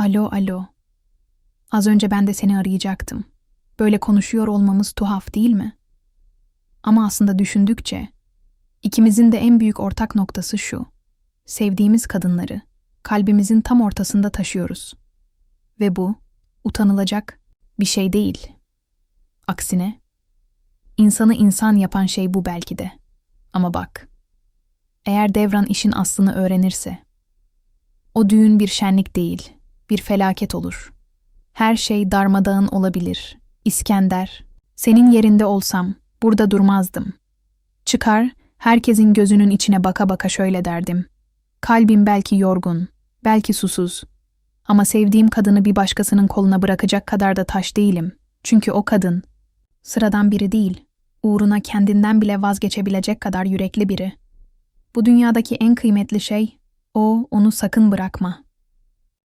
Alo, alo. Az önce ben de seni arayacaktım. Böyle konuşuyor olmamız tuhaf değil mi? Ama aslında düşündükçe, ikimizin de en büyük ortak noktası şu. Sevdiğimiz kadınları kalbimizin tam ortasında taşıyoruz. Ve bu utanılacak bir şey değil. Aksine, insanı insan yapan şey bu belki de. Ama bak, eğer Devran işin aslını öğrenirse, o düğün bir şenlik değil, bir felaket olur. Her şey darmadağın olabilir. İskender, senin yerinde olsam burada durmazdım. Çıkar, herkesin gözünün içine baka baka şöyle derdim. Kalbim belki yorgun, belki susuz. Ama sevdiğim kadını bir başkasının koluna bırakacak kadar da taş değilim. Çünkü o kadın, sıradan biri değil, uğruna kendinden bile vazgeçebilecek kadar yürekli biri. Bu dünyadaki en kıymetli şey, o onu sakın bırakma.